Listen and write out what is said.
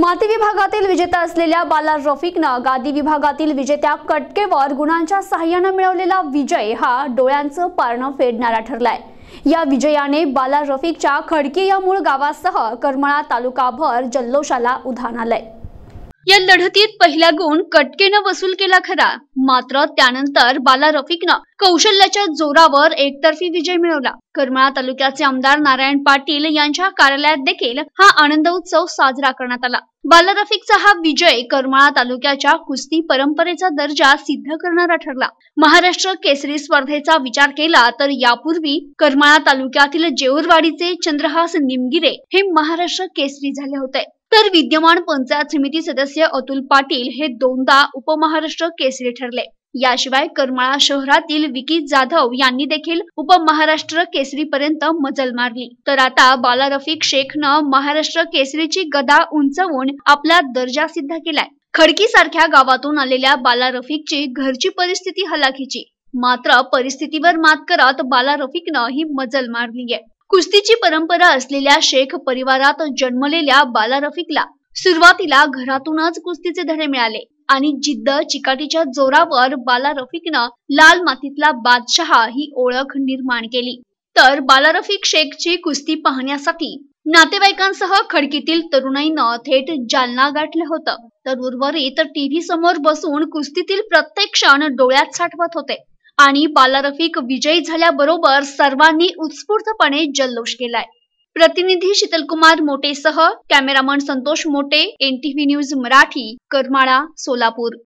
माती विभागातील विजेता असलेल्या बाला रफिकनं गादी विभागातील विजेत्या कटकेवर गुणांच्या सहाय्यानं मिळवलेला विजय हा डोळ्यांचं पारणं फेडणारा ठरलाय. या विजयाने बाला रफिकच्या खडकी या मूळ गावासह करमळा तालुकाभर जल्लोषाला उधाण आलंय. या लढतीत पहिला गुण कटकेनं वसूल केला खरा. मात्र त्यानंतर बाला रफिकनं कौशल्याच्या जोरावर एकतर्फी विजय मिळवला. करमाळा तालुक्याचे आमदार नारायण पाटील यांच्या कार्यालयात देखील हा आनंद उत्सव साजरा करण्यात आला. बाला रफिकचा हा विजय करमाळा तालुक्याच्या कुस्ती परंपरेचा दर्जा सिद्ध करणारा ठरला. महाराष्ट्र केसरी स्पर्धेचा विचार केला तर यापूर्वी करमाळा तालुक्यातील जेऊरवाडीचे चंद्रहास निमगिरे हे महाराष्ट्र केसरी झाले होते. तर विद्यमान पंचायत समिती सदस्य अतुल पाटील हे दोनदा उपमहाराष्ट्र केसरी ठरले. याशिवाय करमाळा शहरातील विकी जाधव यांनी देखील उपमहाराष्ट्र केसरी पर्यंत मजल मारली. तर आता बाला रफिक शेखनं महाराष्ट्र केसरीची गदा उंचवून आपला दर्जा सिद्ध केलाय. खडकी सारख्या गावातून आलेल्या बाला रफिकची घरची परिस्थिती हलाखीची. मात्र परिस्थितीवर मात करत बाला रफिकनं ही मजल मारली आहे कुस्तीची परंपरा असलेल्या शेख परिवारात जन्मलेल्या बाला रफिकला सुरुवातीला घरातूनच कुस्तीचे धडे मिळाले आणि जिद्द चिकाटीच्या जोरावर बाला रफिकनं लाल मातीतला बादशहा ही ओळख निर्माण केली. तर बाला रफिक शेखची कुस्ती पाहण्यासाठी नातेवाईकांसह खडकीतील तरुणाईनं थेट जालना गाठलं होतं. तर उर्वरित टीव्ही समोर बसून कुस्तीतील प्रत्येक क्षण डोळ्यात साठवत होते. आणि बालारफिक विजयी झाल्याबरोबर सर्वांनी उत्स्फूर्तपणे जल्लोष केलाय. प्रतिनिधी Shitalkumar मोटेसह cameraman Santosh Mote NTV news Marathi Karmala Solapur.